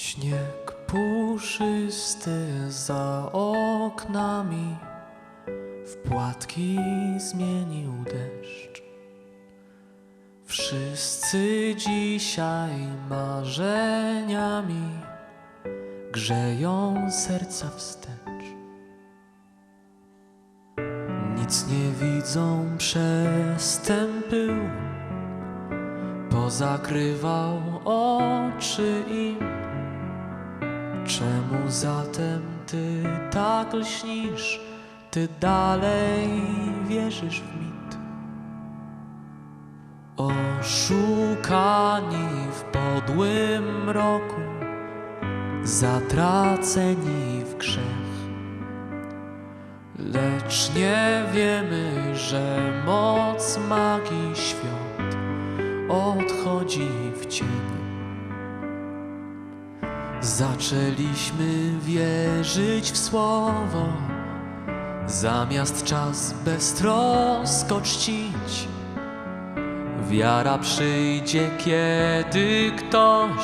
Śnieg puszysty za oknami w płatki zmienił deszcz. Wszyscy dzisiaj marzeniami grzeją serca wstecz. Nic nie widzą przez ten pył, pozakrywał oczy im. Czemu zatem ty tak lśnisz, ty dalej wierzysz w mit? Oszukani w podłym roku, zatraceni w grzech. Lecz nie wiemy, że moc magii świąt odchodzi w cień. Zaczęliśmy wierzyć w słowo, zamiast czas beztrosko czcić. Wiara przyjdzie, kiedy ktoś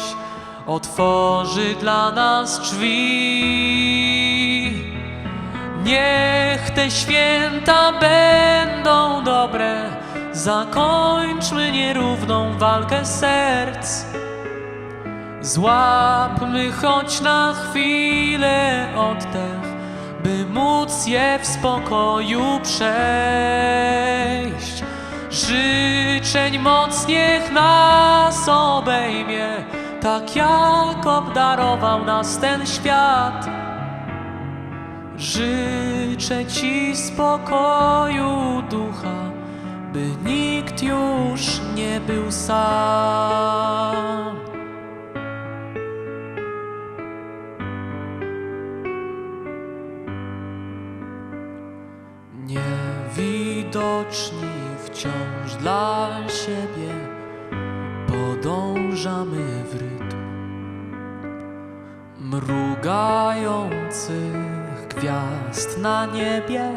otworzy dla nas drzwi. Niech te święta będą dobre, zakończmy nierówną walkę serc. Złapmy choć na chwilę oddech, by móc je w spokoju przejść. Życzeń moc niech nas obejmie, tak jak obdarował nas ten świat. Życzę Ci spokoju ducha, by nikt już nie był sam. Niewidoczni wciąż dla siebie podążamy w rytm mrugających gwiazd na niebie,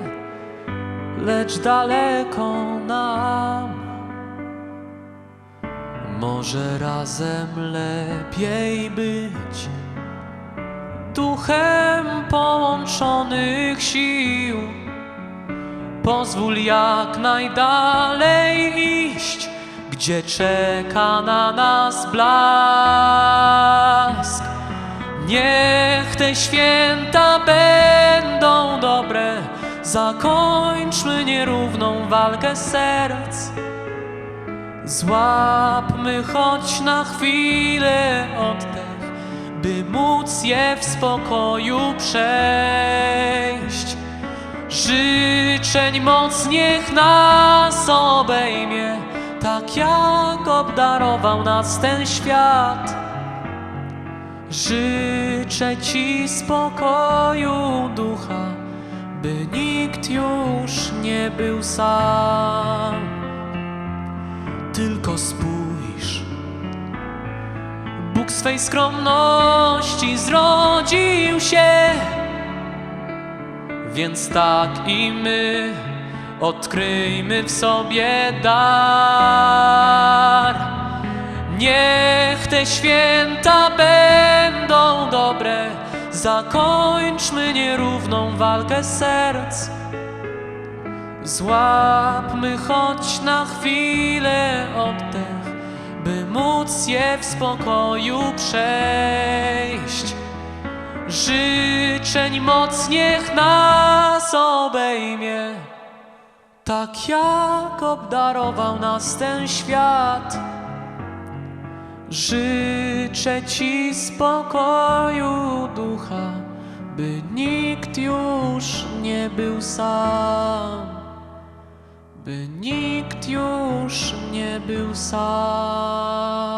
lecz daleko nam. Może razem lepiej być duchem połączonych sił. Pozwól jak najdalej iść, gdzie czeka na nas blask. Niech te święta będą dobre, zakończmy nierówną walkę serc. Złapmy choć na chwilę oddech, by móc je w spokoju przejść. Życzeń moc niech nas obejmie, tak jak obdarował nas ten świat. Życzę Ci spokoju ducha, by nikt już nie był sam. Tylko spójrz, Bóg swej skromności zrodził się. Więc tak i my odkryjmy w sobie dar. Niech te święta będą dobre, zakończmy nierówną walkę serc. Złapmy choć na chwilę oddech, by móc je w spokoju przejść. Życzeń moc niech nas obejmie, tak jak obdarował nas ten świat. Życzę Ci spokoju ducha, by nikt już nie był sam, by nikt już nie był sam.